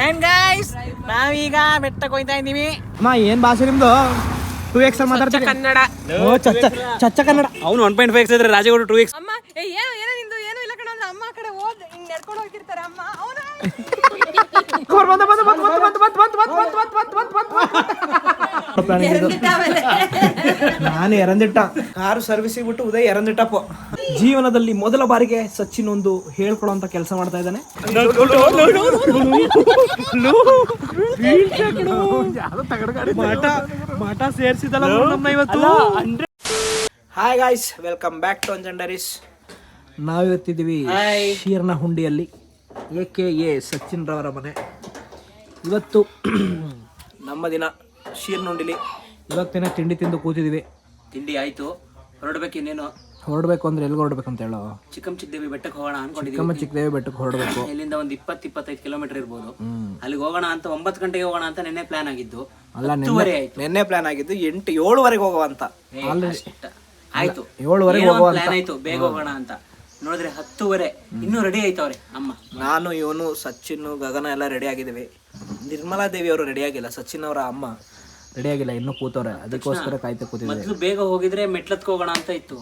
And guys ನಾವೀಗ ಬೆಟ್ಟಕ್ಕೆ ಹೋಯ್ತಾ ಇದ್ದೀವಿ ಅಮ್ಮ ಏನ್ ಭಾಷೆ ನಿಮ್ದು ಟೂ ಎಕ್ಸ್ ಅಲ್ಲಿ ಮಾತಾಡ್ತೀವಿ ಕನ್ನಡ ಓ ಚಚ್ಚ ಚಚ್ಚ ಕನ್ನಡ ಅವನು ಒನ್ ಪಾಯಿಂಟ್ ಫೈವ್ ಇದ್ರೆ ರಾಜಗೌಡ ಟೂ ಎಕ್ಸ್ ಅಮ್ಮ ಏ ಏನು ಏನೋ ನಿಂದು ಏನು ಇಲ್ಲ ಕಣ ಅಮ್ಮ ಆ ಕಡೆ ಹೋದ್ ಹಿಂಗ್ ನಡ್ಕೊಂಡು ಹೋಗ್ತಿರ್ತಾರೆ ಅಮ್ಮ ಅವನ ನಾನು ಎರಂದಿಟ್ಟ ಕಾರು ಸರ್ವಿಸಿಗೆ ಬಿಟ್ಟು ಉದಯ್ ಎರಂದಿಟ್ಟಪ್ಪ ಜೀವನದಲ್ಲಿ ಮೊದಲ ಬಾರಿಗೆ ಸಚಿನ್ ಒಂದು ಹೇಳ್ಕೊಡುವಂತ ಕೆಲಸ ಮಾಡ್ತಾ ಇದ್ದಾನೆ. ಮಾಟ ಮಾಟ ಸೇರಿಸಿದಲ್ಲ ಇವತ್ತು. Hi guys welcome back to ಅಂಜಂಡರೀಸ್ ನಾವಿವತ್ತಿದ್ದೀವಿ ಶೀರ್ನ ಹುಂಡಿಯಲ್ಲಿ ಎ ಕೆ ಎ ಸಚಿನ್ ರವರ ಮನೆ. ಇವತ್ತು ನಮ್ಮ ದಿನ. ಶೀರ್ನುಂಡಿಲಿ ಇವತ್ತಿನ ತಿಂಡಿ ತಿಂದು ಕೂತಿದ್ದೀವಿ ತಿಂಡಿ ಆಯ್ತು. ಹೊರಡ್ಬೇಕು ಇನ್ನೇನು? ಹೊರಡ್ಬೇಕು ಅಂದ್ರೆ ಎಲ್ಲಿ ಹೊರಡ್ಬೇಕು ಅಂತ ಹೇಳೋ. ಚಿಕ್ಕಮ್ ಚಿಕ್ಕದೇವಿ ಬೆಟ್ಟಕ್ಕೆ ಹೋಗೋಣ ಅನ್ಕೊಂಡಿದ್ದೀವಿ ಚಿಕ್ಕಮ್ಮ ಚಿಕ್ಕದೇವಿ ಬೆಟ್ಟಕ್ಕೆ ಹೊರಡ್ಬೇಕು. ಇಲ್ಲಿಂದ ಒಂದು ಇಪ್ಪತ್ತು ಇಪ್ಪತ್ತೈದು ಕಿಲೋಮೀಟರ್ ಇರ್ಬೋದು ಅಲ್ಲಿಗೆ ಹೋಗೋಣ ಅಂತ ಒಂಬತ್ತು ಗಂಟೆಗೆ ಹೋಗೋಣ ಅಂತ ನೆನ್ನೆ ಪ್ಲಾನ್ ಆಗಿದ್ದು. ಅಲ್ಲ ಹತ್ತುವರೆ ಆಯ್ತು. ನಿನ್ನೆ ಪ್ಲಾನ್ ಆಗಿದ್ದು ಎಂಟು ಏಳುವರೆಗೆ ಹೋಗುವ ಅಂತ. ಏ, ಅಷ್ಟ. ಆಯ್ತು. ಏಳುವರೆಗೆ ಏನೋ ಹೋಗುವ ಒಂದ್ ಪ್ಲಾನ್ ಆಯ್ತು. ಬೇಗ ಹೋಗೋಣ ಅಂತ. ನೋಡಿದ್ರೆ ಹತ್ತುವರೆ. ಇನ್ನೂ ರೆಡಿ ಆಯ್ತವ್ರೆ ಅಮ್ಮ. ನಾನು ಇವನು ಸಚಿನ್ ಗಗನ ಎಲ್ಲ ರೆಡಿ ಆಗಿದ್ದೀವಿ. ನಿರ್ಮಲಾ ದೇವಿ ಅವರು ರೆಡಿ ಆಗಿಲ್ಲ. ಸಚಿನ್ ಅವರ ಅಮ್ಮ. ರೆಡಿ ಆಗಿಲ್ಲ ಇನ್ನೂ ಕೂತವ್ರೆ. ಅದಕ್ಕೋಸ್ಕರ ಕಾಯ್ತಾ ಕೂತಿದ್ದೆ ಮೊದ್ಲು ಬೇಗ ಹೋಗಿದ್ರೆ ಮೆಟ್ಲತ್ಕ ಹೋಗೋಣ ಅಂತ ಇತ್ತು.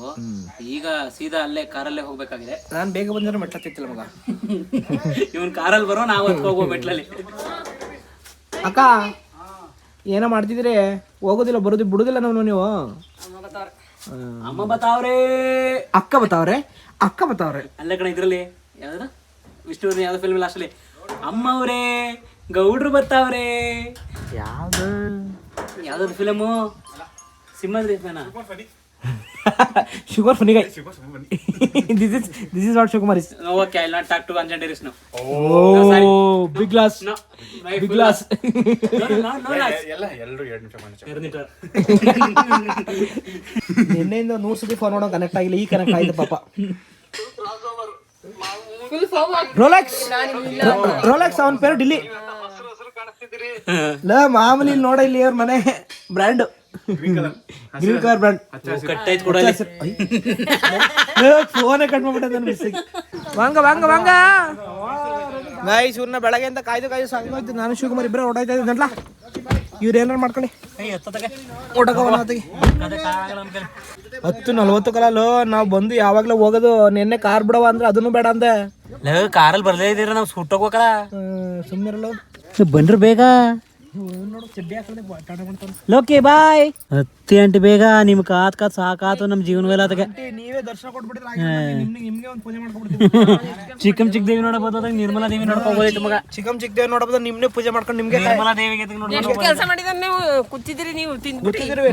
ಈಗ ಸೀದಾ ಅಲ್ಲೇ ಕಾರಲ್ಲೇ ಹೋಗ್ಬೇಕಾಗಿದೆ. ನಾನು ಬೇಗ ಬಂದ್ರೆ ಮೆಟ್ಲತ್ತಿತ್ತಿಲ್ಲ ಮಗ. ಇವನ್ ಕಾರಲ್ಲಿ ಬರೋ ನಾವು ಹತ್ಕ ಹೋಗೋ ಮೆಟ್ಲಲ್ಲಿ. ಅಕ್ಕ ಏನೋ ಮಾಡ್ತಿದ್ರೆ ಹೋಗೋದಿಲ್ಲ ಬರೋದು ಬಿಡೋದಿಲ್ಲ ನಾವು ನೀವು. ಅಮ್ಮ ಬತಾವ್ರೆ ಅಕ್ಕ ಬತಾವ್ರೆ ಅಕ್ಕ ಬತಾವ್ರೆ ಅಲ್ಲ ಕಣ ಇದ್ರಲ್ಲಿ ಯಾವ್ದು? ವಿಷ್ಣುವರ್ಧನ್ ಯಾವ್ದು ಫಿಲ್ಮ್ ಲಾಸ್ಟಲ್ಲಿ ಅಮ್ಮ ಅವರೇ ಗೌಡ್ರು ಬರ್ತಾವ್ರೆ ಯಾವ್ದು? ಯಾವ್ದಾದ್ರು film Simhadri ಫೇನ. Sugar funny. Guy this is this is not Shivakumar is okay I not talk to ಅಂಜಂಡೇರಿಸ್ no oh. Big glass no big glass ನಿನ್ನೆಯಿಂದ ನೂರು ಸತಿ ಫೋನ್ ಮಾಡೋ ಕನೆಕ್ಟ್ ಆಗಿಲ್ಲ ಈ ಕನೆಕ್ಟ್ ಆಯ್ತು ಪಾಪ. ರೋಲೆಕ್ಸ್ ರೋಲೆಕ್ಸ್ ಅವನ ಪೇರು ಡಿಲ್ಲಿ. ಲ ಮಾಮೂಲಿ ನೋಡ ಇಲ್ಲಿ ಅವ್ರ ಮನೆ brand green colour brand phone ಕೂಡ ಫೋನೇ ಕಟ್ ಮಾಡ್ಬಿಟ್ಟೆ ಮಿಸ್ ವಾಂಗ ವಾಂಗ ವಾಂಗ. ಗಾಯ್ಸ್ ಇವ್ರನ್ನ ಅಂತ ಕಾಯ್ದು ಕಾಯ್ದು ಸಾಗಿ ನಾನು ಶಿವಕುಮಾರ್ ಇಬ್ಬರೇ ಓಡಾಯ್ತಾ ಇದ್ದೀನಲ್ಲ ಇವ್ರು ಏನಾರ ಮಾಡ್ಕೊಳ್ಳಿ. ಹತ್ತು ನಲ್ವತ್ತು ಕಲಲ್ಲು ನಾವು ಬಂದು ಯಾವಾಗ್ಲೂ ಹೋಗೋದು ನಿನ್ನೆ ಕಾರ್ ಬಿಡವ ಅಂದ್ರೆ ಅದನ್ನು ಬೇಡ ಅಂದೆ. ಕಾರಲ್ಲಿ ಬರ್ಲೇ ಇದೀರ ನಾವು ಸೂಟ್ ಹೋಗ್ಬೇಕಲ್ಲ. ಬನ್ರಿ ಬೇಗ. ಲೋಕಿ ಬಾಯ್. ಹತ್ತಿ ಅಂಟಿ ಬೇಗ ನಿಮ್ ಕಾತ್ ಕಾತ್ ಸಾಕಾತು ನಮ್ ಜೀವನವೆಲ್ಲ ಅದಕ್ಕೆ. ನೀವೇ ದರ್ಶನ ಕೊಟ್ಬಿಟ್ರೆ ನಿಮ್ಗೆ ನಿಮ್ಗೆ ಒಂದು ಪೂಜೆ ಮಾಡ್ಕೊಬಿಡ್ತೀವಿ. ಚಿಕ್ಕಮ್ ಚಿಕ್ಕ ದೇವಿ ನೋಡಬಹುದು ನಿರ್ಮಲಾ ದೇವಿ ನೋಡ್ಕೋಬಹುದು ಮಗ. ಚಿಕ್ಕಮ್ ಚಿಕ್ಕ ದೇವಿ ನೋಡಬಹುದು ನಿಮ್ನೆ ಪೂಜೆ ಮಾಡ್ಕೊಂಡು ನಿಮ್ಗೆ ನಿರ್ಮಲಾ ದೇವಿಗೆ? ಎಷ್ಟು ಕೆಲಸ ಮಾಡಿದ್ರೆ ನೀವು ಕೂತಿದ್ದೀರಿ ನೀವು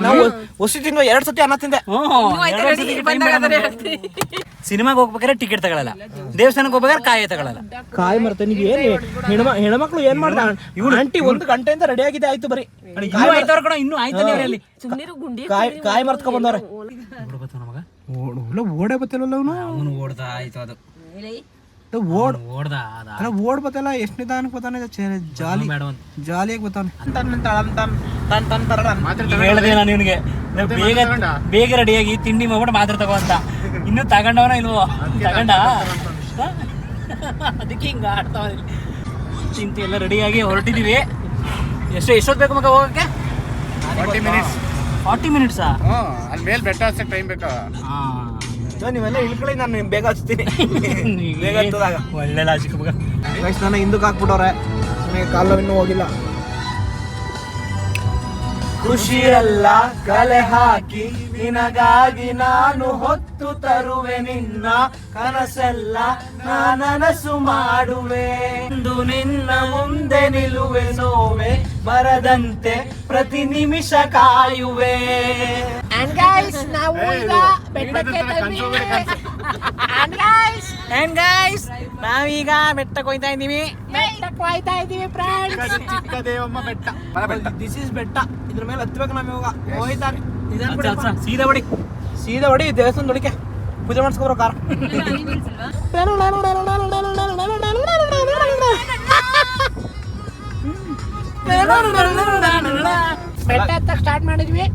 ನಾವು ಹೊಸಿ ತಿಂದು ಎರಡ್ ಸತಿ ಅನ್ನ ತಿಂದೆ. ಸಿನಿಮಾಗ ಹೋಗ್ಬೇಕಾದ್ರೆ ಟಿಕೆಟ್ ತಗೊಳಲ್ಲ. ದೇವಸ್ಥಾನಕ್ಕೆ ಹೋಗ್ಬೇಕಾದ್ರೆ ಕಾಯಿ ತಗೊಳಲ್ಲ. ಕಾಯಿ ಮರ್ತೆ ನೀವು ಏನ್ ಹೆಣ್ಮ ಹೆಣ್ಮಕ್ಳು ಏನ್ ಮಾಡ್ದ? ಅಂಟಿ ಒಂದು ಗಂಟೆಯಿಂದ ರೆಡಿ ಆಗಿದೆ ಆಯ್ತು ಬರೀ. ಇನ್ನೂ ಆಯ್ತಾನೆ ಅಲ್ಲಿ. ಗುಂಡಿ ಕಾಯಿ ಕಾಯಿ ಮರ್ತ್ಕೊಂಡ್ ಬಂದವ್ರೆ. ಓಡೇ ಬತ್ತಿಲ್ಲ ಅವನು? ಅವನು ಓಡ್ದ ಆಯ್ತು ಅದು. ಓಡ್ ಓಡ್ದ ಅದ. ಅಲ್ಲ ಓಡ್ ಬತ್ತಲ್ಲ ಎಷ್ಟು ನಿಧಾನಕ್ಕೆ ಬತ್ತಾನೆ ಜಾಲಿ ಜಾಲಿಯಾಗಿ ಬತ್ತಾನೆ ಹೇಳ್ದೆ ನಾನು ಇವನಿಗೆ. ಬೇಗ ಬೇಗ ರೆಡಿಯಾಗಿ ತಿಂಡಿ ಮಾಡ್ಬಿಟ್ಟು ಮಾತ್ರ ತಗೋ ಅಂತ. ಇನ್ನು ತಗೊಂಡವನ ಇಲ್ವೋ? ತಗೊಂಡ? ಅದಕ್ಕೆ ಹಿಂಗ ಆಡ್ತಾವ ಚಿಂತೆ ಎಲ್ಲ ರೆಡಿಯಾಗಿ ಹೊರಟಿದೀವಿ. ಎಷ್ಟು ಎಷ್ಟೊತ್ತು ಬೇಕು ಮಗ ಹೋಗಕ್ಕೆ? Forty minutes. ಫಾರ್ಟಿ ಮಿನಿಟ್ಸಾ? ಅಲ್ಲಿ ಮೇಲೆ ಬೆಟ್ಟ ಹಚ್ಚಕ್ಕೆ ಟೈಮ್ ಬೇಕಾ? ನೀವೆಲ್ಲ ಇಳ್ಕೊಳ್ಳಿ ನಾನು ಬೇಗ ಹಚ್ತೀನಿ. ಬೇಗ ಹತ್ತದಾಗ ಒಳ್ಳೆ ಲಾಜಿಕ್ ಮಗ ನನ್ನ ಹಿಂದಕ್ಕೆ ಹಾಕ್ಬಿಟ್ಟವ್ರೆ. ನನಗೆ ಕಾಲು ಇನ್ನೂ ಹೋಗಿಲ್ಲ. ಖುಷಿಯಲ್ಲ ಕಲೆ ಹಾಕಿ ನಿನಗಾಗಿ ನಾನು ಹೊತ್ತು ತರುವೆ ನಿನ್ನ ಕನಸೆಲ್ಲ ನಾನನಸು ಮಾಡುವೆ. ಎಂದು ನಿನ್ನ ಮುಂದೆ ನಿಲ್ಲುವೆ ನೋವೆ ಬರದಂತೆ ಪ್ರತಿ ನಿಮಿಷ ಕಾಯುವೆ. ಅಂಡ್ ಗೈಸ್ ನಾವು ಈಗ ಬೆಟ್ಟಕ್ಕೆ ಅಂಡ್ ಗೈಸ್ ಅಂಡ್ ಗೈಸ್ ನಾವೀಗ ಬೆಟ್ಟಕ್ಕೆ ಹೋಯ್ತಾ ಇದೀವಿ ಬೆಟ್ಟಕ್ಕೆ ಹೋಯ್ತಾ ಇದೀವಿ ಫ್ರೆಂಡ್ಸ್ ಚಿಕ್ಕ ದೇವಮ್ಮ ಬೆಟ್ಟ. ದಿಸ್ ಇಸ್ ಬೆಟ್ಟ. ಇದ್ರ ಮೇಲೆ ಹತ್ಬೇಕು ನಾವು ಇವಾಗ. ಬಿಡಿ ಅಪ್ಪ. ಸೀದಾ ಹೊಡಿ ಸೀದಾ ಹೊಡಿ ದೇವಸ್ಥಾನ ದೊಡಿಕೆ ಪೂಜೆ ಮಾಡಿಸ್ಕೊಬ್ರು ಕಾರ್. ಬೆಟ್ಟ ಹತ್ತಕ್ಕೆ ಸ್ಟಾರ್ಟ್ ಮಾಡಿದ್ವಿ.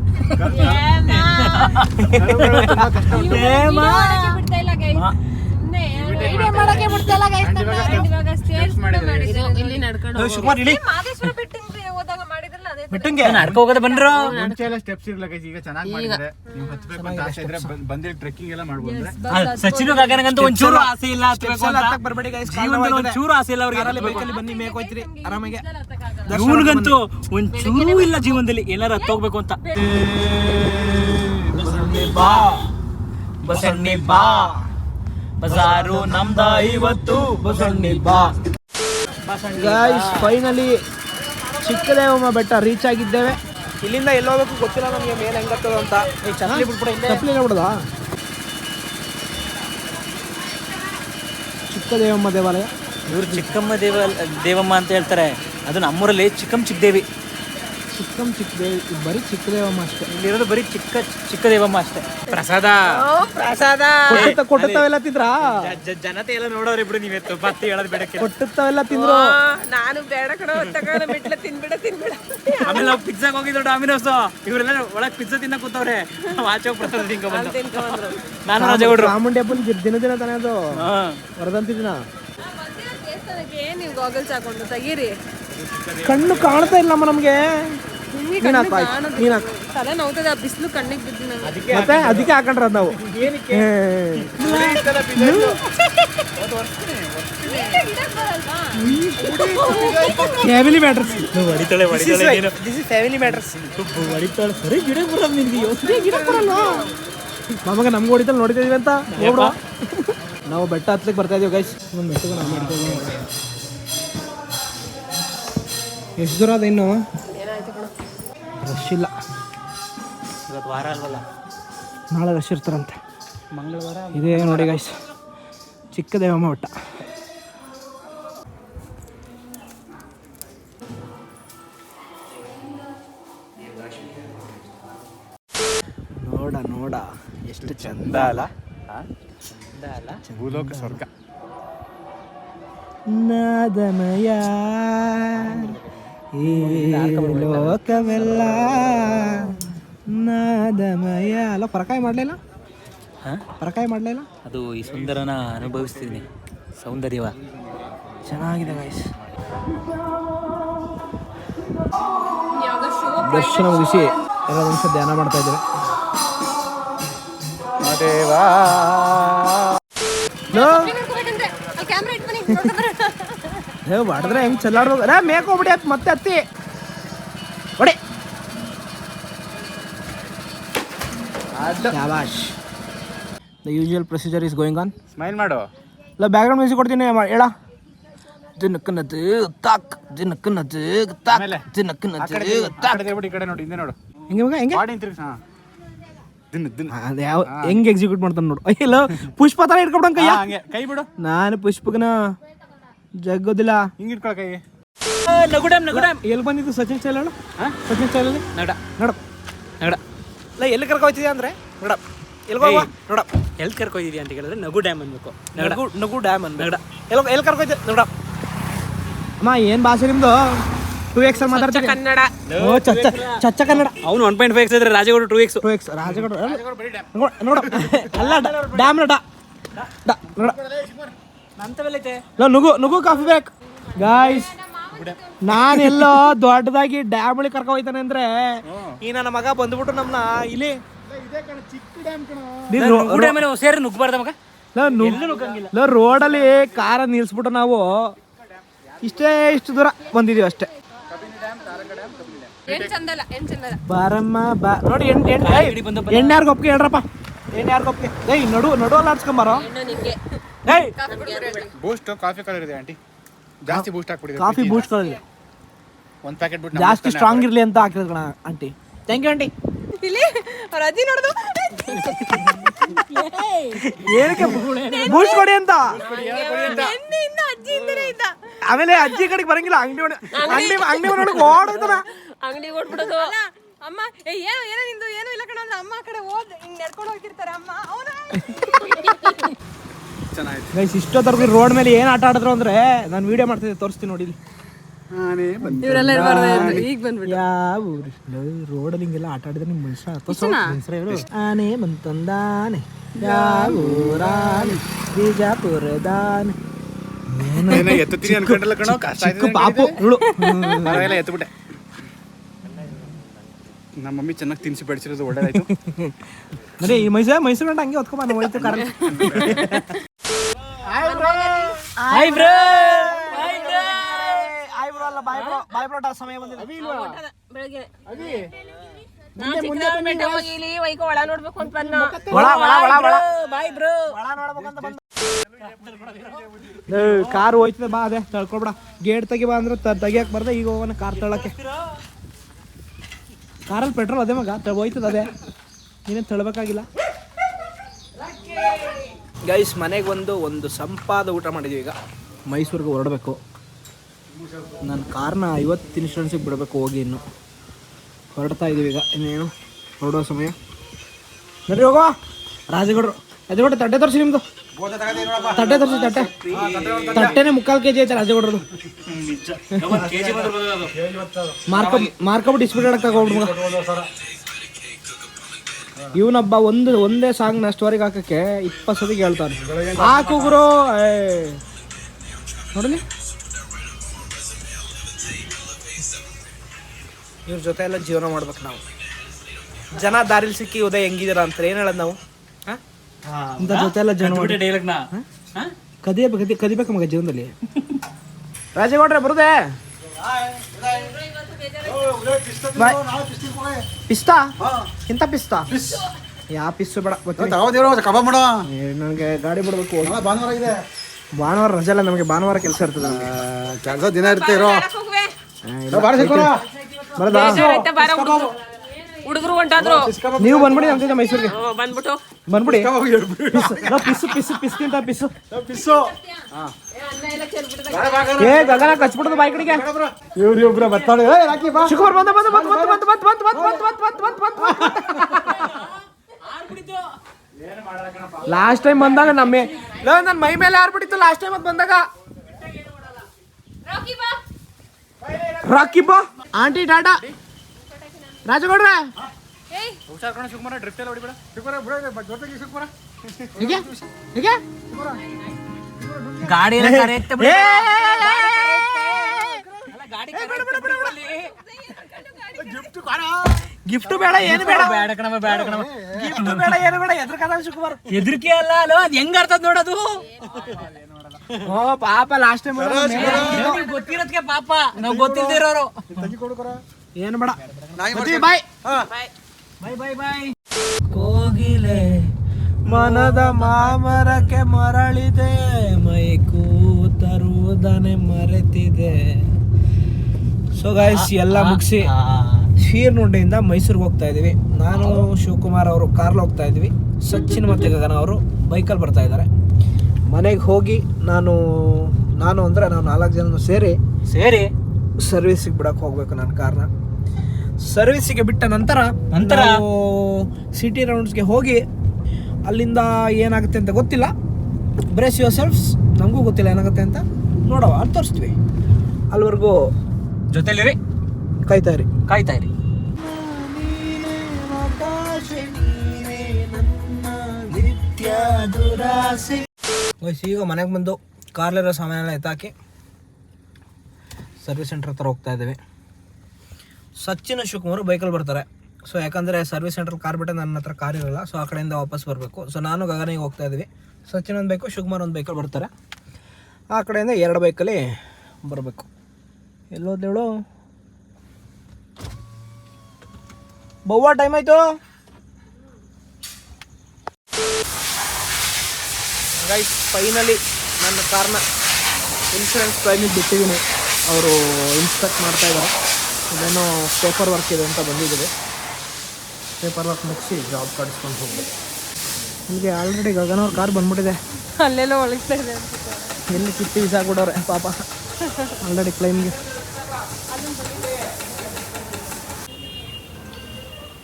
ಬಂದ್ರು. ಮುಂಚೆ ಎಲ್ಲ ಸ್ಟೆಪ್ಸ್ ಇರ್ಲ ಈಗ ಚೆನ್ನಾಗಿ ಮಾಡಿದ್ರೆ. ನೀವು ಹತ್ಬೇಕು ಅಂತ ಆಸೆ ಇದ್ರೆ ಟ್ರೆಕ್ಕಿಂಗ್ ಎಲ್ಲ ಮಾಡ್ಬೋದು ಸಚಿನ್ ಗಗನಗಂತೂ ಒಂಚೂರು ಆಸೆ ಇಲ್ಲ ಹತ್ಬೇಕು ಅಂತ. ಬರ್ಬೇಡಿ ಒಂಚೂರು ಆಸೆ ಇಲ್ಲ ಅವ್ರಿಗೆ. ಬೈಕಲ್ಲಿ ಬನ್ನಿ ಮೇಕ್ ಹೋಯ್ತಿರಿ ಆರಾಮಾಗಿ. ಇವನಿಗಂತೂ ಚೂರು ಇಲ್ಲ ಜೀವನದಲ್ಲಿ ಏನಾರ ತಗೋಬೇಕು ಅಂತ. ಬಾ. ಬಸಣ್ಣಿ ಬಾ. ಬಜಾರು ನಮ್ದ ಇವತ್ತು. ಬಸಣ್ಣಿ ಬಾ. ಗಾಯ್ಸ್ ಫೈನಲಿ ಚಿಕ್ಕದೇವಮ್ಮ ಬೆಟ್ಟ ರೀಚ್ ಆಗಿದ್ದೇವೆ. ಇಲ್ಲಿಂದ ಎಲ್ಲಿ ಹೋಗ್ಬೇಕು ಗೊತ್ತಿಲ್ಲ ನಮಗೆ ಮೇಲೆ ಹೆಂಗತ್ತದ ಅಂತ. ಚಪ್ಪಲಿ ಬಿಟ್ಬಿಡ ಚಪ್ಪಲಿ ಬಿಡೋದಾ? ಚಿಕ್ಕದೇವಮ್ಮ ದೇವಾಲಯ. ಇವರು ಚಿಕ್ಕಮ್ಮ ದೇವ ದೇವಮ್ಮ ಅಂತ ಹೇಳ್ತಾರೆ. ಅದು ನಮ್ಮೂರಲ್ಲಿ ಚಿಕ್ಕಮ್ಮ ಚಿಕ್ಕದೇವಿ. ಚಿಕ್ಕಮ್ ಚಿಕ್ಕದೇವಿ ಬರೀ ಚಿಕ್ಕದೇವಮ್ಮ ಅಷ್ಟೇ. ಇಲ್ಲಿರೋದು ಬರೀ ಚಿಕ್ಕ ಚಿಕ್ಕ ದೇವಮ್ಮ ಅಷ್ಟೇ. ಪ್ರಸಾದ. ಪ್ರಸಾದ. ಕೊಟ್ಟತ್ತ ತಿಂದ್ರ? ತಿಂದ್ರಾ ಜನತೆ ಎಲ್ಲ ನೋಡೋರು ಇಬ್ರು ನೀವೇ ಬತ್ತಿ ಹೇಳೋದು ಬೇಡಕ್ಕೆ. ಕೊಟ್ಟತ್ತವೆಲ್ಲ ತಿಂದ್ರು. ನಾನು ಬೇಡ ಕಡೆ ತಗೊಂಡ ಬಿಟ್ಲ ತಿನ್ಬಿಡ ತಿನ್ಬಿಡ. ಆಮೇಲೆ ನಾವು ಪಿಜ್ಜಾಗ ಹೋಗಿದ್ದು ಡಾಮಿನೋಸ್ ಇವರೆಲ್ಲ ಒಳಗ್ ಪಿಜ್ಜಾ ತಿನ್ನಕ್ ಕೂತವ್ರೆ. ನಾವು ಆಚೆ ಪ್ರಸಾದ ತಿನ್ಕೊ ಬಂದು. ನಾನು ರಾಜ ಗೌಡ್ರು ಚಾಮುಂಡಿ ಹಬ್ಬನ ದಿನ ದಿನ ತಾನೇ ಅದು? ಹಾ. ವರದಂತಿದಿನ ದೇವಸ್ಥಾನಕ್ಕೆ ಏನ್ ನೀವು ಗಾಗಲ್ಸ್ ಹಾಕೊಂಡು? ತೆಗೀರಿ. ಕಣ್ಣು ಕಾಣ್ತಾ ಇಲ್ಲಮ್ಮ ನಮ್ಗೆ. ನಿಮ್ಗೆ. ತಲೆ ಬಿಸಿಲು ಕಣ್ಣಿಗೆ ಬಿದ್ದು ಮತ್ತೆ ಅದಕ್ಕೆ ಹಾಕೊಂಡ್ರ ನಾವು. ಫ್ಯಾಮಿಲಿ ಮ್ಯಾಟರ್ಸ್ ಹೊಡಿತಾಳೆ ಫ್ಯಾಮಿಲಿ ಮ್ಯಾಟರ್ಸ್ ಹೊಡಿತಾಳೆ ಸರಿ ಗಿಡ ಬರಲ್ಲ ನಿನ್ಗೆ. ನಮಗ ನಮ್ಗೆ ಹೊಡಿತಲ್ಲಿ ನೋಡ್ತಾ ಇದೀವಿ ಅಂತ ನಾವು ಬೆಟ್ಟ ಹತ್ಲಿಕ್ಕೆ ಬರ್ತಾ ಇದೀವಿ ಗೈಸ್ ಒಂದು ಬೆಟ್ಟಕ್ಕೆ ನಾವು ಮಾಡ್ತಾ ಇದೀವಿ. ಎಷ್ಟು ದೂರ ಅದ ಇನ್ನು? ರಶ್ ಇಲ್ಲ. ಇವತ್ತು ವಾರ ಅಲ್ವಲ್ಲ? ನಾಳೆ ರಶ್ ಇರ್ತಾರಂತೆ. ಮಂಗಳವಾರ ಇದೇ ನೋಡಿ ಗೈಸ್ ಚಿಕ್ಕ ದೇವಮ್ಮ ಬೆಟ್ಟ ನೋಡ ನೋಡ. ಎಷ್ಟು ಚಂದ ಅಲ್ಲ? ಭೂಲೋಕ ಸ್ವರ್ಗ. ನಾದಮಯ. ಈ ಲೋಕವೆಲ್ಲ ನಾದಮಯ. ಅಲ್ಲ ಪರಕಾಯ ಮಾಡಲಿಲ್ಲ? ಹಾಂ? ಪರಕಾಯಿ ಮಾಡಲಿಲ್ಲ? ಅದು ಈ ಸುಂದರನ ಅನುಭವಿಸ್ತಿದ್ದೀನಿ ಸೌಂದರ್ಯವ. ಚೆನ್ನಾಗಿದೆ ಗಾಯಸ್ ದರ್ಶನ ಮುಗಿಸಿ ಎಲ್ಲ ನಿಮಿಷ ಧ್ಯಾನ ಮಾಡ್ತಾ ಇದ್ದೇವೆ ದೇವಾ ಏ ಹೊಡೆದ್ರೆ ಹೆಂಗ್ ಚೆಲ್ಲಾಡ್ಬೇಕು? ರೇ ಮೇಕ್ ಹೋಗ್ಬಿಡಿ ಅತ್ ಮತ್ತೆ ಹತ್ತಿ ಹೊಡಿ. ಶಾಬಾಷ್. The usual procedure is going on smile ಮಾಡು. ಇಲ್ಲ ಬ್ಯಾಕ್ಗ್ರೌಂಡ್ ಮ್ಯೂಸಿಕ್ ಕೊಡ್ತೀನಿ ಹೇಳ. ದಿನಕ್ಕನದು ತಾಕ್. ದಿನಕ್ಕನದು ತಾಕ್. ದಿನಕ್ಕನದು ತಾಕ್. ಈ ಕಡೆ ನೋಡಿ ಹಿಂದೆ ನೋಡು. ಹೆಂಗೆ ಮಗ ಹೆಂಗೆ? ಬಾಡಿ ತಿರ್ಗಿಸ್ ಹಾ. ದಿನ ದಿನ. ಅದು ಯಾವ ಹೆಂಗೆ ಎಕ್ಸಿಕ್ಯೂಟ್ ಮಾಡ್ತಾನೆ ನೋಡು. ಅಯ್ಯಲ್ಲ ಪುಷ್ಪ ಥರ ಹಾ, ಹಂಗೆ. ಕೈ ಬಿಡು. ನಾನು ಪುಷ್ಪಗನ ಜಗ್ಗೋದಿಲ್ಲ ಹಿಂಗ್ ಇಟ್ಕೊಳ ಕೈ ನಗುಡಮ್ ನಗುಡಮ್ ಎಲ್ಲಿ ಬಂದಿದ್ದು ಸಚಿನ್ ಚೈಲ್ ಹೇಳು ಸಚಿನ್ ಚೈಲಲ್ಲಿ ನಡ ನಡ ನಗಡ ಇಲ್ಲ ಎಲ್ಲಿ ಕರ್ಕೊಯ್ತಿದ್ಯಾ ಅಂದ್ರೆ ನಡ ಎಲ್ಲಿ ಹೋಗುವ ನೋಡ ಎಲ್ಲಿ ಕರ್ಕೊಯ್ದಿದ್ಯಾ ಅಂತ ಕೇಳಿದ್ರೆ ನಗು ಡ್ಯಾಮ್ ಅನ್ಬೇಕು ನಗು ನಗು ಡ್ಯಾಮ್ ಅನ್ ನಗಡ ಎಲ್ಲಿ ಎಲ್ಲಿ ಕರ್ಕೊಯ್ತೆ ನೋಡ ಅಮ್ಮ ಏನು ಭಾಷೆ ನಿಮ್ದು ಟೂ ಎಕ್ಸ್ ಅಲ್ಲಿ ಮಾತಾಡ್ತೀರಿ ಕನ್ನಡ ಓ ಚಚ್ಚ ಚಚ್ಚ ಕನ್ನಡ ಅವನು ಒನ್ ಪಾಯಿಂಟ್ ಫೈವ್ ಇದ್ರೆ Rajagowda two X two X Rajagowda ನೋಡ ನೋಡ ಅಲ್ಲ ಡ್ಯಾಮ್ ನಡ ನೋಡ ನುಗು ನುಗು ಕಾಫಿ ಬೇಕು ಗಾಯ್ಸ್ ನಾನೆಲ್ಲೋ ದೊಡ್ಡದಾಗಿ ಡ್ಯಾಮ್ ಒಳಗೆ ಕರ್ಕೊ ಹೋಯ್ತಾನೆ ಅಂದ್ರೆ ಈ ನನ್ನ ಮಗ ಬಂದ್ಬಿಟ್ಟು ನಮ್ನ ಇಲ್ಲಿ ಅಲ್ಲಿ ಸೇರಿ ನುಗ್ಬಾರ್ದ ಮಗ. ಇಲ್ಲ ರೋಡಲ್ಲಿ ಕಾರ ನಿಲ್ಸ್ಬಿಟ್ಟು ನಾವು ಇಷ್ಟೇ ಇಷ್ಟು ದೂರ ಬಂದಿದೀವಿ ಅಷ್ಟೇ. ಬಾರಮ್ಮ ಬಾ ನೋಡಿ ಎಣ್ಣೆ ಎಣ್ಣೆ ಯಾರಿಗೊಪ್ಪಿಗೆ ಹೇಳ್ರಪ್ಪ? ಎಣ್ಣೆ ಯಾರಿಗೊಪ್ಪಿಗೆ ಏಯ್ ನಡು ನಡು ಅಲ್ಲ ಹಚ್ಕೊಂಬಾರೋ ಬೂಸ್ಟ್ ಕಾಫಿ ಕಲರ್ ಇದೆ ಆಂಟಿ ಜಾಸ್ತಿ ಬೂಸ್ಟ್ ಹಾಕ್ಬಿಡಿದೆ ಕಾಫಿ ಬೂಸ್ಟ್ ಕೊಳ್ಳಿ ಒಂದ್ ಪ್ಯಾಕೆಟ್ ಬಿಟ್ಟು ಜಾಸ್ತಿ ಸ್ಟ್ರಾಂಗ್ ಇರಲಿ ಅಂತ ಹಾಕಿದ್ರು ಕಣ ಆಂಟಿ ಥ್ಯಾಂಕ್ ಯು ಆಂಟಿ ಇಲ್ಲಿ ರಜಿ ಅಜ್ಜಿ ನೋಡ್ದು ಏನಕ್ಕೆ ಬೂಸ್ಟ್ ಕೊಡಿ ಅಂತ? ಆಮೇಲೆ ಅಜ್ಜಿ ಕಡೆಗೆ ಬರಂಗಿಲ್ಲ ಅಂಗಡಿ ಅಂಗಡಿ ಅಂಗಡಿ ಒಳಗೆ ಓಡೋಯ್ತಾನ ಅಂಗಡಿ ಓಡ್ಬಿಡೋದು. ಅಮ್ಮ ಏ ಏನು ಏನೋ ನಿಂದು? ಏನೋ ಇಲ್ಲ ಕಣ ಅಂದ್ರೆ ಅಮ್ಮ ಆ ಕಡೆ ಹೋದ್ ಹಿಂಗ್ ನಡ್ಕೊಂಡು ಹೋಗ್ತಿರ್ತಾರೆ ಅಮ್ಮ ಅವನ? ಗೈಸ್ ಇಷ್ಟೊತ್ತರ್ಗು ರೋಡ್ ಮೇಲೆ ಏನು ಆಟ ಆಡಿದ್ರು ಅಂದ್ರೆ ನಾನು ವಿಡಿಯೋ ಮಾಡ್ತಿದ್ದೆ ತೋರಿಸ್ತೀನಿ ನೋಡಿ ಇಲ್ಲಿ. ನಾನೇ ಬಂದೆ. ಇವರೆಲ್ಲ ಇರ್ಬಾರ್ದು ಈಗ ಬಂದ್ಬಿಟ್ಟು. ಯಾವ ರೋಡಲ್ಲಿ ಹಿಂಗೆಲ್ಲ ಆಟ ಆಡಿದ್ರೆ ನಿಮ್ಮ ಮನುಷ್ಯ ಆನೆ ಬಂತಂದಾನೆ. ಯಾವ ಊರಾನೆ? ಬಿಜಾಪುರದಾನೆ. ಏನೋ ಎತ್ತುತ್ತೀನಿ ಅನ್ಕೊಂಡಲ್ಲ ಕಣೋ ಕಷ್ಟ ಚಿಕ್ಕ ಪಾಪು ಇವಳು ಪರವಾಗಿಲ್ಲ ಎತ್ಬಿಟ್ಟೆ. ನಮ್ಮ ಮಮ್ಮಿ ಚೆನ್ನಾಗಿ ತಿನ್ಸಿ ಬಡಿಸಿರೋದು ಒಳ್ಳೇದಾಯ್ತು. ಅದೇ ಈ ಮೈಸೂರು ಮೈಸೂರು ಹಂಗೆ ಹೊತ್ಕೊಂಡ್ ನಾನು ಹೋಯ್ತು ಕಾರಲ್ಲಿ ಹಾಯ್ ಬ್ರೋ ಆಯ್ ಬ್ರೋ ಅಲ್ಲ ಬಾಯ್ ಬ್ರೋ ಬಾಯ್ ಬ್ರೋ ಸಮಯ ಬಂದಿದೆ ಬೆಳಗ್ಗೆ. ನಾನ್ ಚಿಕ್ಕದಾಗ್ಬಿಟ್ಟೆ ಹೋಗಿ ಇಲ್ಲಿ ವೈಕೋ ಒಳ ನೋಡ್ಬೇಕು ಅಂತ ಬಂದ. ಒಳ ಒಳ ಒಳ ಒಳ. ಬಾಯ್ ಬ್ರೋ ಒಳ ನೋಡ್ಬೇಕಂತ ಬಂದ. ಕಾರ್ ಹೋಯ್ತದೆ ಬಾ ಅದೇ ತಳ್ಕೊಬೇಡ. ಗೇಟ್ ತೆಗಿ ಬಾ ಅಂದ್ರೆ ತೆಗಿಯಕ್ ಬರ್ದೆ ಈಗ ಹೋಗೋಣ ಕಾರ್ ತಳಕ್ಕೆ ಕಾರಲ್ಲಿ ಪೆಟ್ರೋಲ್ ಅದೇ ಮಗ ಹೋಯ್ತದ ಅದೇ. ನೀನೇನು ತಳ್ಬೇಕಾಗಿಲ್ಲ? ಗೈಸ್ ಮನೆಗೆ ಬಂದು ಒಂದು ಸಂಪಾದ ಊಟ ಮಾಡಿದ್ವಿ ಈಗ. ಮೈಸೂರಿಗೆ ಹೊರಡಬೇಕು. ನನ್ನ ಕಾರ್ನ ಐವತ್ತು ಇನ್ಶೂರೆನ್ಸಿಗೆ ಬಿಡಬೇಕು ಹೋಗಿ ಇನ್ನು. ಹೊರಡ್ತಾ ಇದೀವಿ ಈಗ. ಇನ್ನೇನು? ಹೊರಡೋ ಸಮಯ. ನಡ್ರಿ ಹೋಗೋ ರಾಜಗಡ್ರು ಅದೇ ಬಿಟ್ಟು ತಟ್ಟೆ ತರಿಸಿ ನಿಮ್ದು. ತಟ್ಟೆ ತರಿಸಿ, ತಟ್ಟೆ. ತಟ್ಟೆನೆ ಮುಕ್ಕಾಲು ಕೆ ಜಿ ಐತೆ ರಾಜಗೌಡ್ರದು ಮಾರ್ಕ ಮಾರ್ಕಬಿಟ್ಟು ಡಿಸ್ಪ್ಲೇಡ್ ಆಡಕ್ಕೆ ತಗೊಬಿಡು ಮಗ ಇವನೊಬ್ಬ ಒಂದು, ಒಂದೇ ಸಾಂಗ್ ಸ್ಟೋರಿಗೆ ಹಾಕಕ್ಕೆ ಇಪ್ಪತ್ತು ಸತಿಗೆ ಹೇಳ್ತಾನೆ. ಹಾಕು ಗುರು. ನೋಡಲಿ ಇವ್ರ ಜೊತೆ ಎಲ್ಲ ಜೀವನ ಮಾಡ್ಬೇಕು ನಾವು. ಜನ ದಾರಿಲಿ ಸಿಕ್ಕಿ ಉದಯ ಹೆಂಗಿದಿರ ಅಂತ ಏನ್ ಹೇಳೋದು ನಾವು? ಇಂಥ ಜೊತೆ ಎಲ್ಲ ಜನ ಮಾಡಿ- ಡೈಲಾಗ್ನ ಕದಿಯ ಕದಿ ಕದಿಬೇಕು ಮಗ ಜೀವನದಲ್ಲಿ? ರಾಜೇಗೌಡ್ರೆ ಬರುದೇ? ಬಾಯ್. ಪಿಸ್ತಾ? ಇಂಥ ಪಿಸ್ತಾ? ಯಾವ ಪಿಸ್ಸು ಬೇಡ ನನಗೆ ಗಾಡಿ ಬಿಡ್ಬೇಕು. ಭಾನುವಾರ ಇದೆ. ಭಾನುವಾರ ರಜೆ ಇಲ್ಲ ನಮಗೆ ಭಾನುವಾರ ಕೆಲಸ ಇರ್ತದೆ ನಮಗೆ. ಕೆಲಸ ದಿನ ಇರುತ್ತೆ ಇರೋ. ಬರದಾ ಹುಡುಗರು ಹೊಂಟಾದ್ರು ನೀವು ಬಂದ್ಬಿಡಿ ಅಂತಿದ್ದೆ ಮೈಸೂರಿಗೆ ಬಂದ್ಬಿಟ್ಟು ಬಂದ್ಬಿಡಿ ಪಿಸ್ ಪಿಸ್ಸು ಪಿಸ್ಸು ಪಿಸ್ಕಿಂತ ಪಿಸ್ಸು ಪಿಸ್ಸು ಏ ಗಗನ ಕಚ್ಬಿಡೋದು ಬಾಯಿ ಕಡೆಗೆ ಇವ್ರು ಇವ್ರ ಬರ್ತಾಳೆ ರಾಕಿ ಬಾ ಶುಕ್ರವಾರ ಬಂದ ಬಂದ ಬಂದ ಬಂದ ಬಂದ ಬಂದ ಬಂದ ಬಂದ ಬಂದ ಬಂದ ಬಂದ ಬಂದ ಲಾಸ್ಟ್ ಟೈಮ್ ಬಂದಾಗ ನಮ್ಮ ನನ್ನ ಮೈ ಮೇಲೆ ಆರ್ಬಿಟ್ಟಿತ್ತು ಲಾಸ್ಟ್ ಟೈಮ್ ಅದು ಬಂದಾಗ ರಾಕಿ ಬಾ ಆಂಟಿ ಟಾಟಾ. ರಾಜಗೌಡ್ರೆ. ಶಿವಕುಮಾರ ಡ್ರಿಫ್ಟ್ ಎಲ್ಲ ಹೊಡಿಬೇಡ. ಶಿವಕುಮಾರ ಬಿಡ ಜೊತೆಗೆ ಶಿವಕುಮಾರ. ಹೀಗೆ ಹೀಗೆ ಗಾಡಿ ಗಿಫ್ಟ್ ಬೇಡ. ಏನು ಬೇಡ. ಬೇಡ ಕಣವ ಬೇಡ ಕಣವ ಗಿಫ್ಟ್ ಬೇಡ ಏನು ಬೇಡ. ಎದ್ರಕದ ಶಿವಕುಮಾರ್. ಹೆದರಿಕೆ ಅಲ್ಲ ಅಲ್ಲೋ ಅದ್ ಹೆಂಗ್ ಅರ್ಥದ್ ನೋಡೋದು ಓ ಪಾಪ ಲಾಸ್ಟ್ ಟೈಮ್ ಗೊತ್ತಿರೋದಕ್ಕೆ ಗೊತ್ತಿರೋದ್ಕೆ ಪಾಪ. ನಾವ್ ಗೊತ್ತಿದ್ದಿರೋರು ಏನು ಬೇಡ. ಬಾಯ್ ಬೈ ಬೈ ಬೈ ಕೋಗಿಲೆ ಮನದ ಮಾಮರಕ್ಕೆ ಮರಳಿದೆ. ಮೈ ಕೂತರುವುದನೆ ಮರೆತಿದೆ. ಸೊ ಗಾಯ್ಸ್ ಎಲ್ಲ ಮುಗಿಸಿ. ಶೀರ್ನುಂಡೆಯಿಂದ ಮೈಸೂರಿಗೆ ಹೋಗ್ತಾ ಇದೀವಿ. ನಾನು ಶಿವಕುಮಾರ್ ಅವರು ಕಾರ್ಲ್ ಹೋಗ್ತಾ ಇದೀವಿ. ಸಚಿನ್ ಮತ್ತೆ ಗಗನ ಅವರು ಬೈಕಲ್ಲಿ ಬರ್ತಾ ಇದ್ದಾರೆ. ಮನೆಗೆ ಹೋಗಿ ನಾನು ನಾನು ಅಂದರೆ ನಾವು ನಾಲ್ಕು ಜನ ಸೇರಿ ಸೇರಿ? ಸರ್ವಿಸಿಗೆ ಬಿಡಕ್ಕೆ ಹೋಗ್ಬೇಕು ನನ್ನ ಕಾರ್ನ. ಸರ್ವಿಸಿಗೆ ಬಿಟ್ಟ ನಂತರ ನಂತರ? ನಾವು ಸಿಟಿ ರೌಂಡ್ಸ್ಗೆ ಹೋಗಿ ಅಲ್ಲಿಂದ ಏನಾಗುತ್ತೆ ಅಂತ ಗೊತ್ತಿಲ್ಲ. ಬ್ರೇಸ್ ಯುವರ್ ಸೆಲ್ಫ್ಸ್ ನಮಗೂ ಗೊತ್ತಿಲ್ಲ ಏನಾಗುತ್ತೆ ಅಂತ ನೋಡವ ಅಂತ ತೋರಿಸ್ತೀವಿ. ಅಲ್ಲಿವರೆಗೂ ಜೊತೆಲಿರಿ. ಕಾಯ್ತಾ ಇರಿ ಕಾಯ್ತಾ ಇರಿ ವಯಸ್ಸು ಈಗ ಮನೆಗೆ ಬಂದು ಕಾರ್ಲಿರೋ ಸಾಮಾನೆಲ್ಲ ಎತ್ತಾಕಿ ಸರ್ವಿಸ್ ಸೆಂಟರ್ ಹತ್ರ ಹೋಗ್ತಾ ಇದ್ದೀವಿ. ಸಚಿನ್ ಶಿವಕುಮಾರ್ ಬೈಕಲ್ಲಿ ಬರ್ತಾರೆ. ಸೊ ಯಾಕಂದರೆ ಸರ್ವಿಸ್ ಸೆಂಟರ್ ಕಾರ್ ಬಿಟ್ಟರೆ ನನ್ನ ಹತ್ರ ಕಾರ್ ಇರಲ್ಲ. ಸೊ ಆ ಕಡೆಯಿಂದ ವಾಪಸ್ ಬರಬೇಕು. ಸೊ ನಾನು ಗಗನಿಗೆ ಹೋಗ್ತಾ ಇದ್ದೀವಿ. ಸಚಿನ್ ಒಂದು ಬೈಕು ಶಿವಕುಮಾರ್ ಒಂದು ಬೈಕಲ್ಲಿ ಬರ್ತಾರೆ. ಆ ಕಡೆಯಿಂದ ಎರಡು ಬೈಕಲ್ಲಿ ಬರಬೇಕು. ಎಲ್ಲೋದೇಳು ಬವ್ವ ಟೈಮ್ ಆಯಿತು. ಗೈಸ್ ಫೈನಲಿ ನನ್ನ ಕಾರ್ನ ಇನ್ಶೂರೆನ್ಸ್ ಕ್ಲೈಮಿಗೆ ಬಿಟ್ಟಿದ್ದೀನಿ. ಅವರು ಇನ್ಸ್ಪೆಕ್ಟ್ ಮಾಡ್ತಾ ಇದ್ದಾರೆ. ಇದೇನೋ ಪೇಪರ್ ವರ್ಕ್ ಇದೆ ಅಂತ ಬಂದಿದ್ದೀವಿ. ಪೇಪರ್ ವರ್ಕ್ ಮುಗಿಸಿ ಜಾಬ್ ಕಡಿಸ್ಕೊಂಡು ಹೋಗ್ಬೇಕು ನಿಮಗೆ ಆಲ್ರೆಡಿ ಗಗನವ್ರ ಅವ್ರ ಕಾರ್ ಬಂದ್ಬಿಟ್ಟಿದೆ. ಅಲ್ಲೆಲ್ಲೋ ಒಳಗ್ತಾ ಇದೆ ಎಲ್ಲಿ ಕಿತ್ತಿ ಬಿಸಾಕ್ಬಿಡೋರೆ ಪಾಪ. ಆಲ್ರೆಡಿ ಕ್ಲೈಮ್ಗೆ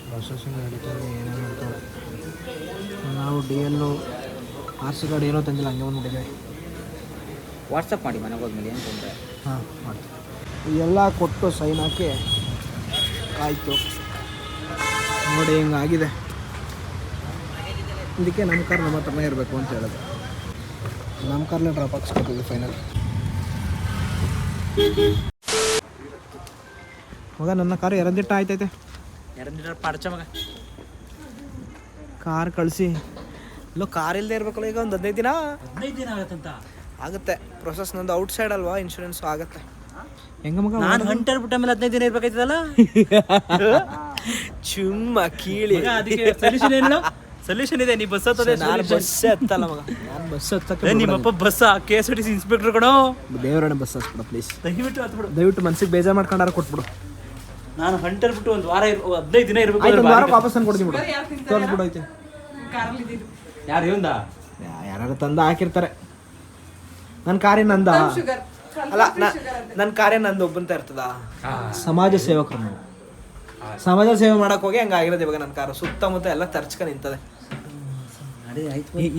ಪ್ರೊಸೆಸಿಂಗ್ ನಡೀತದೆ ಏನೇನು ಮಾಡ್ತಾರೆ ನಾವು ಡಿ ಎಲ್ಲು ಆರ್ ಸಿ ಕಾರ್ಡ್ ಏನೋ ತಂದಿಲ್ಲ ಹಂಗೆ ಬಂದ್ಬಿಟ್ಟಿದ್ದೀವಿ. ವಾಟ್ಸಪ್ ಮಾಡಿ ಮನೆಗೆ ಹೋದ್ಮೇಲೆ ಏನು ತೊಂದರೆ? ಹಾಂ ಮಾಡ್ತೀವಿ. ಎಲ್ಲ ಕೊಟ್ಟು ಸೈನ್ ಹಾಕಿ ಆಯಿತು. ನೋಡಿ ಹಿಂಗಾಗಿದೆ ಇದಕ್ಕೆ ನಮ್ಮ ಕಾರ್ ನಮ್ಮ ಹತ್ರನೇ ಇರಬೇಕು ಅಂತ ಹೇಳೋದು. ನಮ್ಮ ಕಾರ್ಲೇ ಡ್ರಾಪ್ ಹಾಕ್ಸ್ಕೊತೀವಿ ಫೈನಲ್ ಮಗ ನನ್ನ ಕಾರು ಎರದಿಟ್ಟ ಆಯ್ತೈತೆ. ಎರಡು ಪಾಡ್ಚ ಮಗ. ಕಾರ್ ಕಳಿಸಿ. ಇಲ್ಲೋ ಕಾರ್ ಇಲ್ಲದೆ ಇರ್ಬೇಕಲ್ಲ ಈಗ ಒಂದು ಹದಿನೈದು ದಿನ? ಹದಿನೈದು ದಿನ ಆಗತ್ತಂತ? ಆಗುತ್ತೆ. ಪ್ರೊಸೆಸ್ ನಂದು ಔಟ್ ಸೈಡ್ ಅಲ್ವಾ ಇನ್ಶೂರೆನ್ಸ್ ಆಗುತ್ತೆ. ಹೆಂಗ ಮಗ? ನಾನು ಹಂಟರ್ ಬಿಟ್ಟ ಮೇಲೆ ಹದಿನೈದು ದಿನ ಇರ್ಬೇಕಾಯ್ತದಲ್ಲ? ಚುಮ್ಮ ಕೀಳಿ. ಮಗ ಅದಕ್ಕೆ ಸೊಲ್ಯೂಷನ್ ಏನಿಲ್ಲ? ಸೊಲ್ಯೂಷನ್ ಇದೆ ನೀ ಬಸ್ ಹತ್ತದೆ ನಾನು ಬಸ್ ಹತ್ತಲ್ಲ ಮಗ. ನಾನು ಬಸ್ ಹತ್ತಕ್ಕೆ ನಿಮ್ಮಪ್ಪ bus K S R T C inspector ಕಣೋ? ದೇವರಣ್ಣ ಬಸ್ ಹಚ್ಬಿಡ ಪ್ಲೀಸ್ ದಯವಿಟ್ಟು ಹತ್ಬಿಡು. ದಯವಿಟ್ಟು ಮನ್ಸಿಗೆ ಬೇಜಾರು ಮಾಡ್ಕೊಂಡಾರ ಕೊಟ್ಬಿಡು. ನಾನು ಹಂಟರ್ ಬಿಟ್ಟು ಒಂದು ವಾರ ಇರ್ ಹದಿನೈದು ದಿನ ಇರ್ಬೇಕು ವಾರ ವಾಪಸ್ ತಂದು ಕೊಡ್ತೀನಿ ಬಿಡು ತೋರಿಸ್ಬಿಡು ಐತೆ ಕಾರಲ್ಲಿ ಇದ್ದಿದ್ದು. ಯಾರು ಇವಂದ? ಯಾರು ತಂದು ಹಾಕಿರ್ತಾರೆ. ನನ್ನ ಕಾರ್ಯ ನಂದ? ಶುಗರ್. ಅಲ್ಲ ನನ್ನ ಕಾರ್ಯ ನಂದು ಒಬ್ಬಂತ ಇರ್ತದ. ಸಮಾಜ ಸೇವಕರು ನಾವು. ಸಮಾಜ ಸೇವೆ ಮಾಡಕ್ ಹೋಗಿ ಹಂಗಾಗಿರೋದು ಇವಾಗ ನನ್ನ ಕಾರು ಸುತ್ತಮುತ್ತ ಎಲ್ಲ ತರ್ಚ್ಕ ನಿಂತದೆ.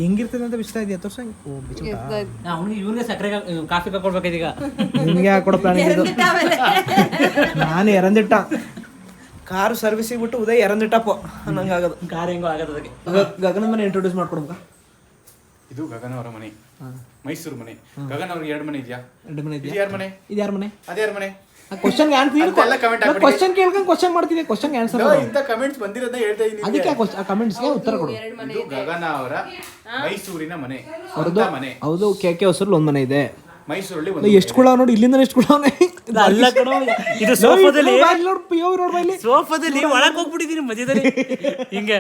ಹೆಂಗಿರ್ತದೆ ಅಂತ ಬಿಸ್ತಾ ಇದೆಯಾ? ತೋರ್ಸ ಅವ್ನಿಗೆ ಇವನಿಗೆ ಸಕ್ಕರೆ ಕಾಫಿ ಈಗ ನಿಮ್ಗೆ ಹಾಕೊಡೋ ಪ್ಲಾನ್ ನಾನು ಎರಂದಿಟ್ಟ ಕಾರು ಸರ್ವಿಸಿಗೆ ಬಿಟ್ಟು ಉದಯ್ ಎರಂದಿಟ್ಟಪ್ಪ ಆಗೋದು. ಕಾರ್ ಹೆಂಗೋ ಆಗದ ಅದಕ್ಕೆ. ಗಗನ ಮನೆ ಇಂಟ್ರೊಡ್ಯೂಸ್ ಮಾಡ್ಕೊಡ್ಬೇಕ ಇದು ಗಗನ ಅವರ ಮನೆ. ಮೈಸೂರು ಮನೆ. ಗಗನ ಅವ್ರಿಗೆ ಎರಡು ಮನೆ ಇದೆಯಾ? ಎರಡು ಮನೆ ಇದೆ ಇದೆಯಾ ಯಾರ ಮನೆ? ಇದು ಯಾರ ಮನೆ? ಅದೇ ಯಾರ ಮನೆ? Question answer. ಕ್ವಶನ್ ಕೇಳ್ಕೊಂಡು ಕ್ವಶನ್ ಮಾಡ್ತೀನಿ ಕ್ವಶನ್ ಆನ್ಸರ್ ಇಂಥ ಕಮೆಂಟ್ಸ್ ಬಂದಿರೋದನ್ನ ಹೇಳ್ತಾ ಇದ್ದೀನಿ ಅದಕ್ಕೆ ಆ ಕಮೆಂಟ್ಸ್ಗೆ ಉತ್ತರ ಕೊಡು. ಇದು ಗಗನ ಅವರ ಮೈಸೂರಿನ ಮನೆ. ಅವ್ರದ್ದು ಮನೆ. ಹೌದು ಕೆ ಕೆ ಹೊಸರಲ್ಲಿ ಒಂದು ಮನೆ ಇದೆ. ಮೈಸೂರಲ್ಲಿ ಒಂದು ಎಷ್ಟು ಕೊಡ ನೋಡಿ ಇಲ್ಲಿಂದ ಎಷ್ಟು ಕುಳವನೆ ಅಲ್ಲ ಕಣೋ ಇದು ಸೋಫಾದಲ್ಲಿ ಸೋಫಾದಲ್ಲಿ ಒಳಗ್ ಹೋಗ್ಬಿಟ್ಟಿದೀನಿ ಮಧ್ಯದಲ್ಲಿ. ಹಿಂಗೆ.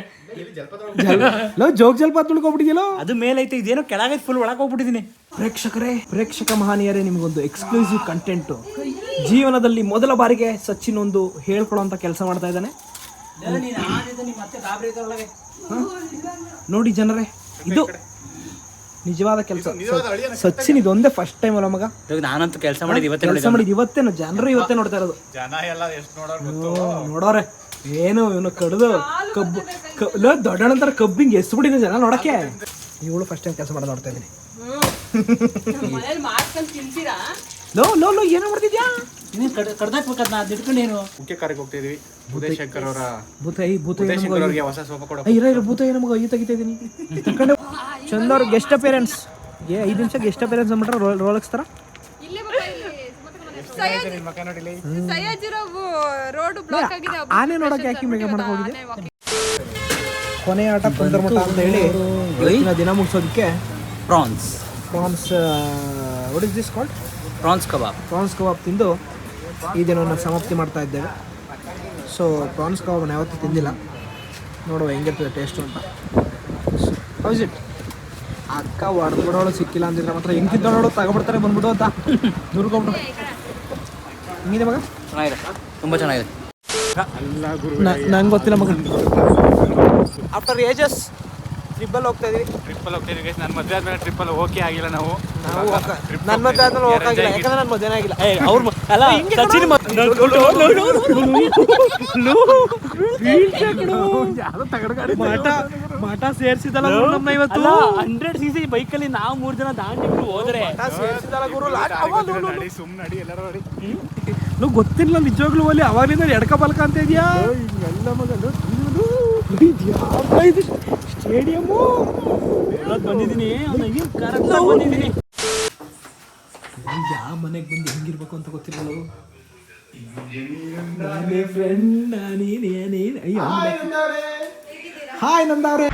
ಲವ್ ಜೋಗ್ ಜಲ್ಪಾತ ತುಳ್ಕೊಬಿಟ್ಟಿದ್ಯಲ್ಲ ಅದು ಮೇಲೈತೆ ಇದೇನೋ ಕೆಳಗೈತೆ ಫುಲ್ ಒಳಕ್ ಹೋಗ್ಬಿಟ್ಟಿದೀನಿ. ಪ್ರೇಕ್ಷಕರೇ ಪ್ರೇಕ್ಷಕ ಮಹಾನಿಯರೇ ನಿಮ್ಗೊಂದು ಎಕ್ಸ್ಕ್ಲೂಸಿವ್ ಕಂಟೆಂಟ್ ಜೀವನದಲ್ಲಿ ಮೊದಲ ಬಾರಿಗೆ ಸಚಿನ್ ಒಂದು ಹೇಳ್ಕೊಳ್ಳೋಂಥ ಕೆಲಸ ಮಾಡ್ತಾ ಇದ್ದಾನೆ. ನೋಡಿ ಜನರೇ ಇದು ನಿಜವಾದ ಕೆಲಸ. ಸಚಿನ್ ಇದೊಂದೇ ಫಸ್ಟ್ ಟೈಮ್ ಅಲ್ಲ ಮಗ. ಇವಾಗ ನಾನಂತೂ ಕೆಲಸ ಮಾಡಿದ್ ಇವತ್ತೇ ಕೆಲಸ ಮಾಡಿದ್ ಇವತ್ತೇ ಜನರು ಇವತ್ತೇ ನೋಡ್ತಾ ಇರೋದು. ಜನ ಎಲ್ಲ ಎಷ್ಟು ನೋಡೋರು ಓ, ನೋಡೋರೆ. ಏನು ಇವನು ಕಡ್ದು ಕಬ್ಬು ದೊಡ್ಡ ನಂತರ ಕಬ್ಬಿಂಗ್ ಕಬ್ಬಿಂಗ್ ಎಸ್ಬಿಟ್ಟಿದೆ ಜನ ನೋಡಕ್ಕೆ. ಇವಳು ಫಸ್ಟ್ ಟೈಮ್ ಕೆಲಸ ಮಾಡೋದು ನೋಡ್ತಾ ಇದ್ದೀನಿ. ಲೋ ಲೋ ಲೋ ಏನೋ ಮಾಡ್ತಿದ್ಯಾ? ನೀನು ಕಡ್ದಾಕ್ಬೇಕದ್ ನಾ ಅದ್ ಏನು ಮುಖ್ಯ ಕಾರ್ಯಕ್ಕೆ ಹೋಗ್ತಾ ಇದೀವಿ. ಉದಯ್ ಶಂಕರ್ ಅವರ ಭೂತ ಈ ಭೂತ ಉದಯ್ ಏನು ಶಂಕರ್ ಅವ್ರಿಗೆ ಹೊಸ ಸೋಫಾ ಕೊಡೋ ಏ, ಇರ ಇರ ಭೂತ ಏನು ಮಗ ಈ ತೆಗಿತಾ ಇದೀನಿ. ಚಂದ ಅವ್ರ ಗೆಸ್ಟ್ ಅಪೇರೆನ್ಸ್ ಏ ಐದು ನಿಮಿಷ ಗೆಸ್ಟ್ ಅಪೇರೆನ್ಸ್ ಅಂದ್ಬಿಟ್ರೆ ರೋಲ್ ರೋಲಕ್ಸ್ತಾರ ಇಲ್ಲೇ ಬಾ ಇಲ್ಲಿ. ಸಯ್ಯದ್ ಸಯ್ಯಜಿರೋ ರೋಡ್ ಬ್ಲಾಕ್ ಆಗಿದೆ ಆನೆ ನೋಡಕ್ಕೆ ಯಾಕೆ ಮೇಗ ಮಾಡಕ್ ಹೋಗಿದೆ. ಕೊನೆ ಆಟ ಪಂದರ್ಮಠ ಅಂತ ಹೇಳಿ ಇವತ್ತಿನ ದಿನ ಮುಗಿಸೋದಕ್ಕೆ prawns. Prawns what is this called prawns kebab. Prawns kebab ತಿಂದು ಈ ದಿನವನ್ನು ಸಮಾಪ್ತಿ ಮಾಡ್ತಾ ಇದ್ದೇವೆ. ಸೊ ಪ್ರಾನ್ಸ್ ಕಬಾಬ್ ಯಾವತ್ತೂ ತಿಂದಿಲ್ಲ. ನೋಡುವ ಹೆಂಗಿರ್ತದೆ ಟೇಸ್ಟು ಅಂತ. ಹೌಸ್ ಇಟ್ ಅಕ್ಕ ಹೊಡೆದು ಬಿಡೋಳು ಸಿಕ್ಕಿಲ್ಲ ಅಂದಿದ್ರೆ ಮಾತ್ರ ಹೆಂಗೆ ನೋಡು ತಗೊಬಿಡ್ತಾರೆ ಬಂದ್ಬಿಡು ಅಂತ. ದುರ್ಗೊಂಡು ಹಿಂಗಿದೆ ಮಗ? ಚೆನ್ನಾಗಿದೆ. ತುಂಬ ಚೆನ್ನಾಗಿದೆ. ನಂಗೆ ಗೊತ್ತಿಲ್ಲ ಮಗ. ಆಫ್ಟರ್ ಏಜಸ್ ಟ್ರಿಪ್ಪಲ್ಲಿ ಹೋಗ್ತಾ ಇದೀವಿ ಟ್ರಿಪ್ಪಲ್ಲಿ ಹೋಗ್ತಾ ಇದೀವಿ ನನ್ನ ಮದುವೆ ಆದ್ಮೇಲೆ ಟ್ರಿಪ್ಪಲ್ಲಿ ಓಕೆ ಆಗಿಲ್ಲ ನಾವು ನಾವು ನನ್ನ ಮದುವೆ ಆದ್ಮೇಲೆ ಹೋಗಾಗಿಲ್ಲ ಯಾಕಂದ್ರೆ ನನ್ನ ಮದುವೆ ಆಗಿಲ್ಲ ಅವ್ರ ಅಲ್ಲ ಸಚಿನ್ ಮಾಟ ಮಾಟ ಸೇರಿಸಿದಲ್ಲ ನಮ್ಮ ಇವತ್ತು ಹಂಡ್ರೆಡ್ ಸಿ ಸಿ ಬೈಕಲ್ಲಿ ನಾವು ಮೂರು ಜನ ದಾಂಡಿಟ್ಟು ಹೋದ್ರೆ ಸೇರಿಸಿದಲ್ಲ ಗುರು ಸುಮ್ಮನೆ ನಡಿ ಎಲ್ಲರೂ ನಡಿ ನೀವು ಗೊತ್ತಿಲ್ಲ ನಿಜವಾಗ್ಲೂ ಅಲ್ಲಿ ಅವಾಗಲಿಂದ ಎಡಕ ಬಲಕ ಅಂತ ಇದೆಯಾ ಎಲ್ಲ ಮಗಲು ಇದು ಸ್ಟೇಡಿಯಮ್ಮು ಬಂದಿದ್ದೀನಿ. ಬಂದಿದ್ದೀನಿ. ಯಾವ ಮನೆಗೆ ಬಂದು ಹೆಂಗಿರ್ಬೇಕು ಅಂತ ಗೊತ್ತಿರಲ್ಲ ಫ್ರೆಂಡ್ ನೀನೇ ನೀನು ಅಯ್ಯೋ ಹಾಯ್ ನಂದವ್ರೆ